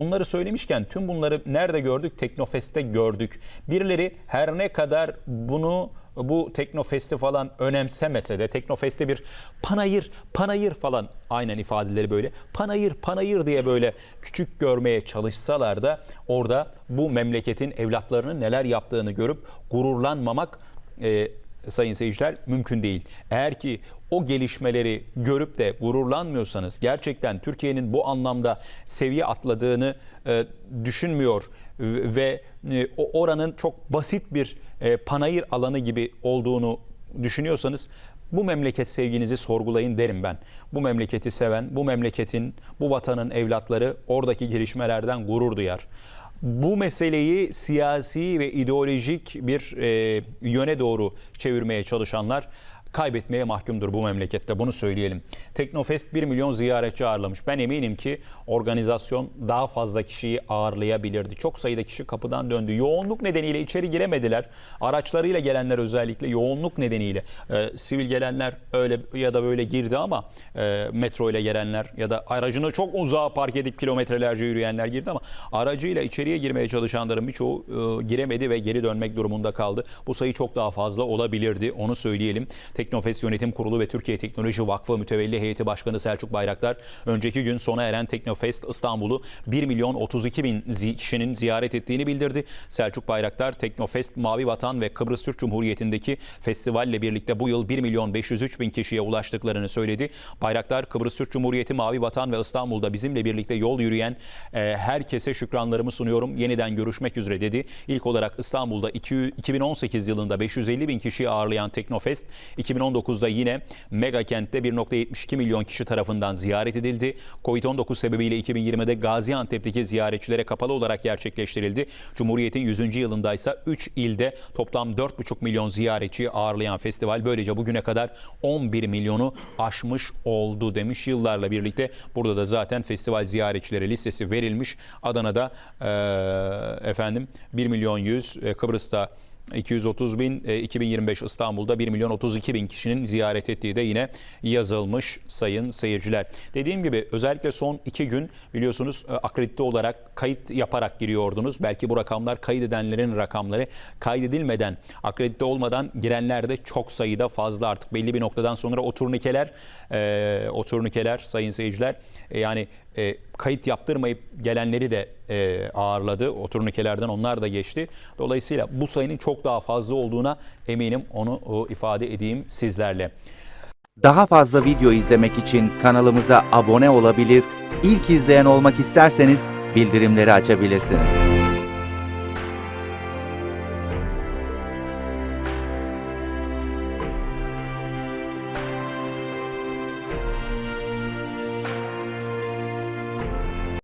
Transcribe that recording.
Bunları söylemişken tüm bunları nerede gördük? Teknofest'te gördük. Birileri her ne kadar bunu bu Teknofest'i falan önemsemese de Teknofest'te bir panayır, panayır falan aynen ifadeleri böyle panayır, panayır diye böyle küçük görmeye çalışsalar da orada bu memleketin evlatlarının neler yaptığını görüp gururlanmamak e, sayın seyirciler mümkün değil. Eğer ki o gelişmeleri görüp de gururlanmıyorsanız gerçekten Türkiye'nin bu anlamda seviye atladığını e, düşünmüyor ve e, oranın çok basit bir e, panayır alanı gibi olduğunu düşünüyorsanız bu memleket sevginizi sorgulayın derim ben. Bu memleketi seven, bu memleketin, bu vatanın evlatları oradaki gelişmelerden gurur duyar. Bu meseleyi siyasi ve ideolojik bir e, yöne doğru çevirmeye çalışanlar kaybetmeye mahkumdur bu memlekette bunu söyleyelim. Teknofest 1 milyon ziyaretçi ağırlamış. Ben eminim ki organizasyon daha fazla kişiyi ağırlayabilirdi. Çok sayıda kişi kapıdan döndü. Yoğunluk nedeniyle içeri giremediler. Araçlarıyla gelenler özellikle yoğunluk nedeniyle. E, sivil gelenler öyle ya da böyle girdi ama e, metro ile gelenler ya da aracını çok uzağa park edip kilometrelerce yürüyenler girdi ama aracıyla içeriye girmeye çalışanların birçoğu e, giremedi ve geri dönmek durumunda kaldı. Bu sayı çok daha fazla olabilirdi onu söyleyelim. Teknofest Yönetim Kurulu ve Türkiye Teknoloji Vakfı Mütevelli Heyeti Başkanı Selçuk Bayraktar önceki gün sona eren Teknofest İstanbul'u 1 milyon 32 bin kişinin ziyaret ettiğini bildirdi. Selçuk Bayraktar Teknofest Mavi Vatan ve Kıbrıs Türk Cumhuriyeti'ndeki festivalle birlikte bu yıl 1 milyon 503 bin kişiye ulaştıklarını söyledi. Bayraktar Kıbrıs Türk Cumhuriyeti Mavi Vatan ve İstanbul'da bizimle birlikte yol yürüyen e, herkese şükranlarımı sunuyorum. Yeniden görüşmek üzere dedi. İlk olarak İstanbul'da iki- 2018 yılında 550 bin kişiyi ağırlayan Teknofest 2019'da yine mega kentte 1.72 milyon kişi tarafından ziyaret edildi. Covid-19 sebebiyle 2020'de Gaziantep'teki ziyaretçilere kapalı olarak gerçekleştirildi. Cumhuriyet'in 100. yılında ise 3 ilde toplam 4,5 milyon ziyaretçiyi ağırlayan festival böylece bugüne kadar 11 milyonu aşmış oldu demiş yıllarla birlikte. Burada da zaten festival ziyaretçileri listesi verilmiş. Adana'da eee, efendim 1 milyon 100, e, Kıbrıs'ta 230 bin, e, 2025 İstanbul'da 1 milyon 32 bin kişinin ziyaret ettiği de yine yazılmış sayın seyirciler. Dediğim gibi özellikle son iki gün biliyorsunuz e, akredite olarak kayıt yaparak giriyordunuz. Belki bu rakamlar kaydedenlerin rakamları kaydedilmeden, akredite olmadan girenler de çok sayıda fazla artık belli bir noktadan sonra o turnikeler, e, o turnikeler sayın seyirciler e, yani e, kayıt yaptırmayıp gelenleri de e, ağırladı. O turnikelerden onlar da geçti. Dolayısıyla bu sayının çok daha fazla olduğuna eminim onu ifade edeyim sizlerle. Daha fazla video izlemek için kanalımıza abone olabilir, ilk izleyen olmak isterseniz bildirimleri açabilirsiniz.